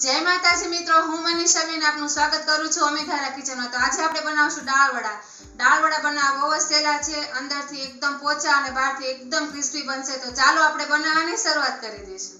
જય માતાજી મિત્રો, હું મનીષાબેન આપનું સ્વાગત કરું છું અમિતારા કિચનમાં. તો આજે આપણે બનાવશું દાળ વડા. દાળ વડા બનાવવા બહુ સહેલા છે, અંદરથી એકદમ પોચા અને બહારથી એકદમ ક્રિસ્પી બનશે. તો ચાલો આપણે બનાવવાની શરૂઆત કરી દઈશું.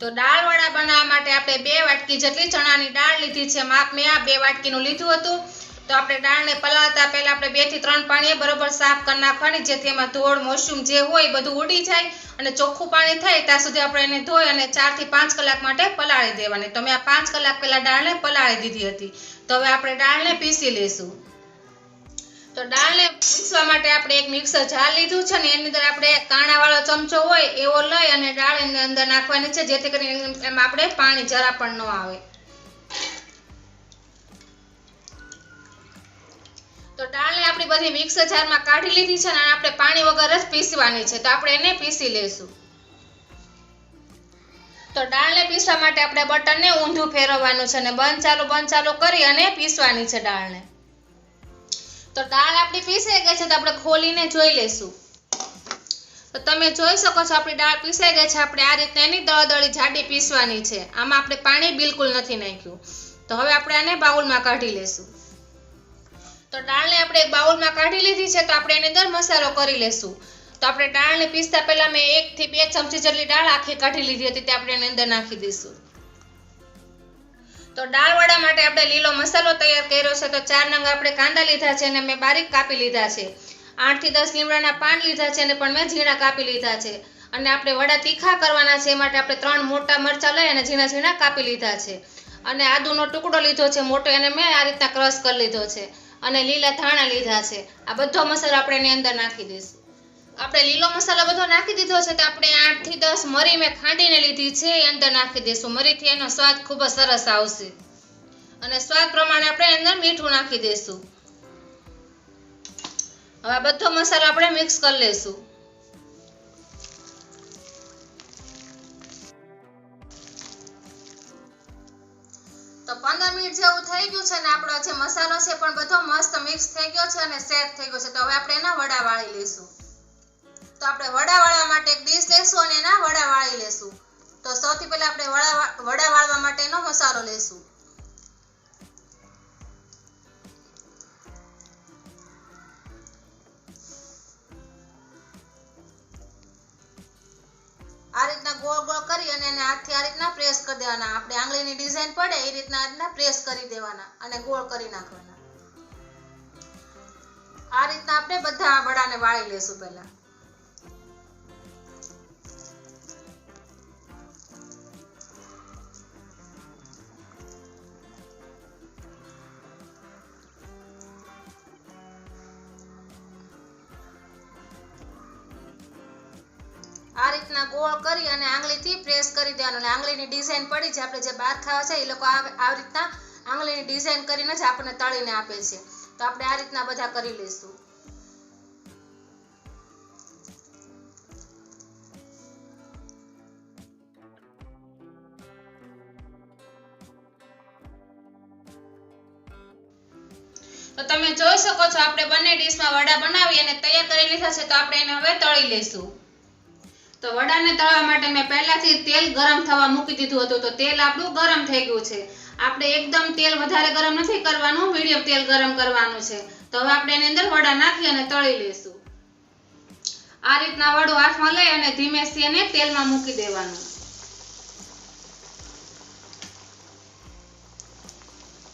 તો દાળ વડા બનાવવા માટે આપણે બે વાટકી જેટલી ચણાની દાળ લીધી છે. માપ મેં આ બે વાટકીનું લીધું હતું. તો આપણે ડાળને પલાળતા પહેલાં આપણે બેથી ત્રણ પાણીએ બરોબર સાફ કરી નાખવાની, જેથી એમાં ધોળ, મોસુમ જે હોય બધું ઉડી જાય અને ચોખ્ખું પાણી થાય, ત્યાં સુધી આપણે એને ધોઈ અને ચારથી પાંચ કલાક માટે પલાળી દેવાની. તો મેં આ પાંચ કલાક પહેલાં દાળને પલાળી દીધી હતી. તો હવે આપણે દાળને પીસી લેશું તો દાળને પીસવા માટે આપણે એક મિક્સર જાર લીધું છે ને એની અંદર આપણે કાણાવાળો ચમચો હોય એવો લઈ અને દાળ એની અંદર નાખવાની છે, જેથી કરીને એમાં આપણે પાણી જરા પણ ન આવે. તો દાળને આપણી બધી મિક્સર જારમાં કાઢી લીધી છે અને આપણે પાણી વગર જ પીસવાની છે. તો આપણે એને પીસી લેશું તો દાળને પીસવા માટે આપણે બટનને ઊંધું ફેરવવાનું છે અને બંધ ચાલુ બંધ ચાલુ કરી અને પીસવાની છે દાળને તો દાળ આપણી પીસાઈ ગઈ છે તો આપણે ખોલીને જોઈ લેશું તો તમે જોઈ શકો છો આપણી દાળ પીસાઈ ગઈ છે. આપણે આ રીતે એની દળદળી જાડી પીસવાની છે. આમાં આપણે પાણી બિલકુલ નથી નાખ્યું. તો હવે આપણે આને બાઉલમાં કાઢી લેશું તો દાળને આપણે એક બાઉલમાં કાઢી લીધી છે, તો આપણે એની અંદર મસાલો કરી લેશું. તો આપણે દાળને પીસતા પહેલા મેં એકથી બે ચમચી જેટલી દાળ આખી કાઢી લીધી હતી, તે આપણે એની અંદર નાખી દઈશું. તો દાળ વડા માટે આપણે લીલો મસાલો તૈયાર કર્યો છે, તો ચાર નંગ આપણે કાંદા લીધા છે અને મેં બારીક કાપી લીધા છે. આઠથી દસ લીમડાના પાન લીધા છે અને પણ મેં ઝીણા કાપી લીધા છે. અને આપણે વડા તીખા કરવાના છે, એ માટે આપણે ત્રણ મોટા મરચાં લઈ અને ઝીણા ઝીણા કાપી લીધા છે. અને આદુનો ટુકડો લીધો છે, મોટો એને મેં આ રીતના ક્રશ કરી લીધો છે. અને લીલા ધાણા લીધા છે. આ બધો મસાલો આપણે એની અંદર નાખી દઈશું. આપણે લીલો મસાલો બધો નાખી દીધો છે તો આપણે આઠથી દસ મરી મેં ખાંડીને લીધી છે, એ અંદર નાખી દઈશું. મરીથી એનો સ્વાદ ખૂબ જ સરસ આવશે. અને સ્વાદ પ્રમાણે આપણે અંદર મીઠું નાખી દઈશું. હવે આ બધો મસાલો આપણે મિક્સ કરી લઈશું. તો પંદર મિનિટ જેવું થઈ ગયું છે ને આપણો જે મસાલો છે પણ બધો મસ્ત મિક્સ થઈ ગયો છે અને સેટ થઈ ગયો છે. તો હવે આપણે એના વડા વાળી લઈશું. તો આપણે વડા વાળવા માટે એક ડીશ લેશું અને એના વડા વાળી લેશું તો સૌથી પહેલા આપણે વડા વડા વાળવા માટેનો મસાલો લેશું આ રીતના ગોળ ગોળ કરી અને એને હાથથી આ રીતના પ્રેસ કરી દેવાના. આપણે આંગળીની ડિઝાઇન પડે, એ રીતના આ રીતના પ્રેસ કરી દેવાના અને ગોળ કરી નાખવાના. આ રીતના આપણે બધા વડાને વાળી લેશું પહેલા. આ રીતના ગોળ કરી અને આંગળીથી પ્રેસ કરી દેવાનું. એટલે આંગળીની ડિઝાઇન પડી છે. આપણે જે બહાર ખાવા છે એ લોકો આ આ રીતના આંગળીની ડિઝાઇન કરીને જ આપણને તળીને આપે છે. તો આપણે આ રીતના બધા કરી લઈશું. તો તમે જોઈ શકો છો, આપણે બંને ડીશમાં વડા બનાવી અને તૈયાર કરી લીધા છે. તો આપણે એને હવે તળી લઈશું. તો વડાને તળવા માટે મેં પહેલાથી તેલ ગરમ થવા મૂકી દીધું હતું. તો તેલ આપણું ગરમ થઈ ગયું છે. આપણે એકદમ તેલ વધારે ગરમ નથી કરવાનું, મીડિયમ તેલ ગરમ કરવાનું છે. તો હવે આપણે એની અંદર વડા નાખી અને તળી લઈશું. આ રીતના વડું હાથમાં લઈ અને ધીમેથી એને તેલમાં મૂકી દેવાનું.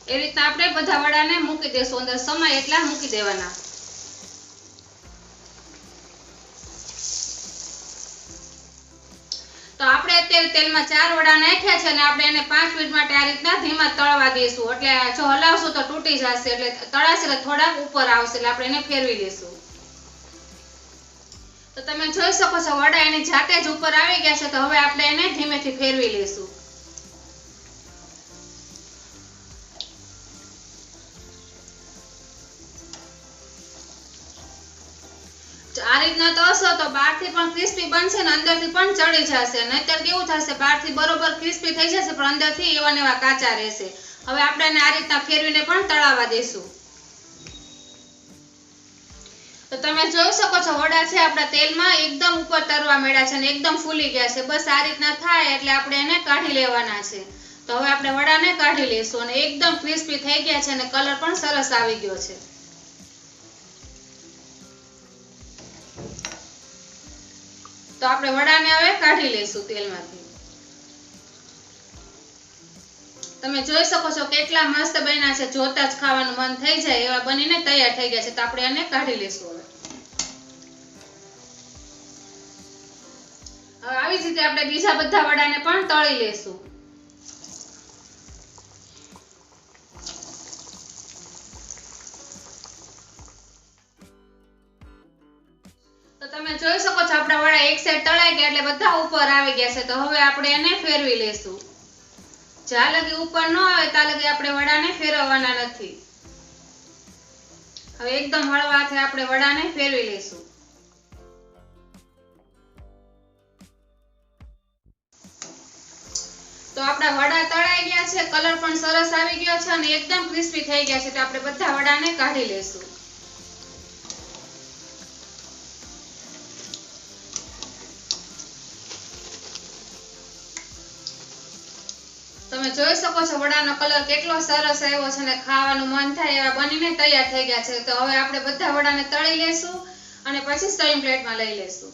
એ રીતના આપણે બધા વડાને મૂકી દેશું. અંદર સમય એટલા મૂકી દેવાના. અત્યારે તેલમાં ચાર વડા નાખ્યા છે અને આપણે એને પાંચ મિનિટ માટે આ રીતના ધીમા તળવા દઈશું. એટલે જો હલાવશું તો તૂટી જશે, એટલે તળાશે એટલે થોડાક ઉપર આવશે, એટલે આપણે એને ફેરવી દઈશું. તો તમે જોઈ શકો છો, વડા એની જાતે જ ઉપર આવી ગયા છે, તો હવે આપણે એને ધીમેથી ફેરવી લઈશું. આ રીતના તળશો તો બહારથી પણ ક્રિસ્પી બનશે ને અંદરથી પણ ચડી જશે. નહીતર કેવું થશે? બહારથી બરોબર ક્રિસ્પી થઈ જશે, પણ અંદરથી એવા ને એવા કાચા રહેશે. હવે આપણે એને આ રીતના ફેરવીને પણ તળાવવા દઈશું તો તમે જોઈ શકો છો, વડા છે આપણા તેલમાં, એકદમ ઉપર તરવા મળ્યા છે અને એકદમ ફૂલી ગયા છે. બસ આ રીતના થાય એટલે આપણે એને કાઢી લેવાના છે. તો હવે આપણે વડાને કાઢી લઈશું અને એકદમ ક્રિસ્પી થઈ ગયા છે અને કલર પણ સરસ આવી ગયો છે. તો આપણે વડાને હવે કાઢી લઈશું તેલમાંથી. તમે જોઈ શકો છો કેટલા મસ્ત બન્યા છે, જોતા જ ખાવાનું મન થઈ જાય એવા બનીને તૈયાર થઈ ગયા છે. તો આપણે એને કાઢી લઈશું હવે. હવે આવી જ રીતે આપણે બીજા બધા વડાને પણ તળી લેશું તમે જોઈ શકો છો, આપણા વડા એક સાઈડ તળાઈ ગયા એટલે બધા ઉપર આવી ગયા છે. તો હવે આપણે એને ફેરવી લેશું જ્યાં લગી ઉપર ન આવે, ત્યાં લગી આપણે વડાને ફેરવવાના નથી. હવે એકદમ હળવા આપણે વડાને ફેરવી લેશું તો આપણા વડા તળાઈ ગયા છે, કલર પણ સરસ આવી ગયો છે અને એકદમ ક્રિસ્પી થઈ ગયા છે. તો આપણે બધા વડાને કાઢી લેશું તમે જોઈ શકો છો વડાનો કલર કેટલો સરસ આવ્યો છે અને ખાવાનું મન થાય એવા બનીને તૈયાર થઈ ગયા છે. તો હવે આપણે બધા વડાને તળી લેશું અને પછી સર્વિંગ પ્લેટમાં લઈ લેશું.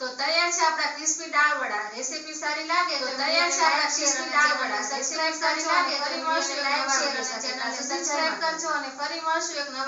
તો તૈયાર છે આપણા ક્રિસ્પી દાળ વડા. રેસીપી સારી લાગે તો તૈયાર છે આપણા ક્રિસ્પી દાળ વડા. સબસ્ક્રાઇબ કરજો અને ફરી મળશું લાઈક શેર અને ચેનલને સબસ્ક્રાઇબ કરજો અને ફરી મળશું એક નવા